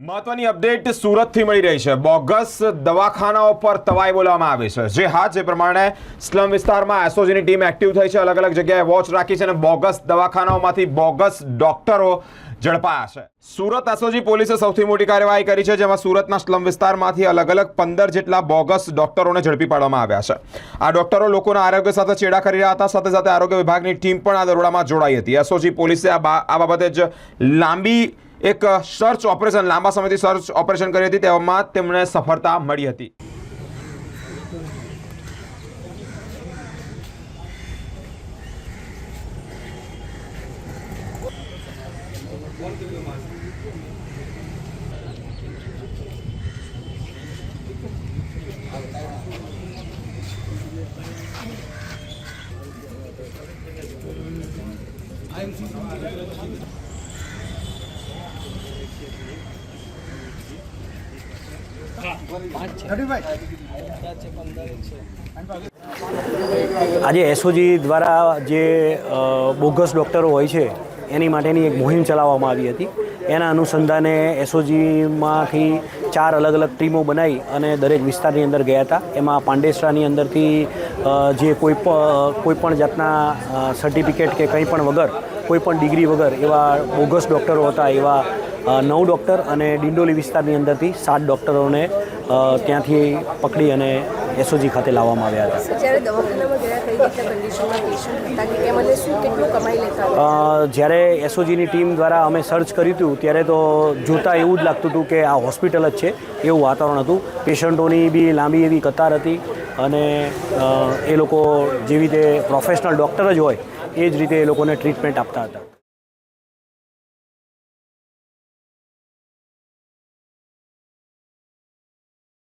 મહત્વની અપડેટ સુરતથી મળી રહી છે. બોગસ દવાખાનાઓ પર તવાઈ બોલવામાં આવી છે. જે હા જે પ્રમાણે સ્લમ વિસ્તારમાં એસઓજીની ટીમ એક્ટિવ થઈ છે. અલગ અલગ જગ્યાએ વોચ રાખી છે અને બોગસ દવાખાનાઓમાંથી બોગસ ડોક્ટરો ઝડપાયા છે. સુરત એસઓજી પોલીસે સૌથી મોટી કાર્યવાહી કરી છે, જેમાં સુરતના સ્લમ વિસ્તારમાંથી અલગ અલગ પંદર જેટલા બોગસ ડોક્ટરોને ઝડપી પાડવામાં આવ્યા છે. આ ડોક્ટરો લોકોના આરોગ્ય સાથે ચેડા કરી રહ્યા હતા. સાથે સાથે આરોગ્ય વિભાગની ટીમ પણ આ દરોડામાં જોડાઈ હતી. એસઓજી પોલીસે આ આ બાબતે જ લાંબી એક સર્ચ ઓપરેશન લાંબા સમયથી સર્ચ ઓપરેશન કરી હતી તેમાં તેમને સફળતા મળી હતી. આજે એસઓજી દ્વારા જે બોગસ ડૉક્ટરો હોય છે, એની માટેની એક મુહિમ ચલાવવામાં આવી હતી. એના અનુસંધાને એસઓજીમાંથી ચાર અલગ અલગ ટીમો બનાવી અને દરેક વિસ્તારની અંદર ગયા હતા. એમાં પાંડેસરાની અંદરથી જે કોઈ કોઈ પણ જાતના સર્ટિફિકેટ કે કંઈ પણ વગર, કોઈ પણ ડિગ્રી વગર એવા બોગસ ડૉક્ટરો હતા, એવા નવ ડૉક્ટર અને ડિંડોલી વિસ્તારની અંદરથી સાત ડૉક્ટરોને ત્યાંથી પકડી અને એસઓજી ખાતે લાવવામાં આવ્યા હતા. જ્યારે એસઓજીની ટીમ દ્વારા અમે સર્ચ કર્યું હતું ત્યારે તો જોતાં એવું જ લાગતું હતું કે આ હોસ્પિટલ જ છે એવું વાતાવરણ હતું. પેશન્ટોની બી લાંબી એવી કતાર હતી અને એ લોકો જેવી રીતે પ્રોફેશનલ ડૉક્ટર જ હોય એ જ રીતે એ લોકોને ટ્રીટમેન્ટ આપતા હતા.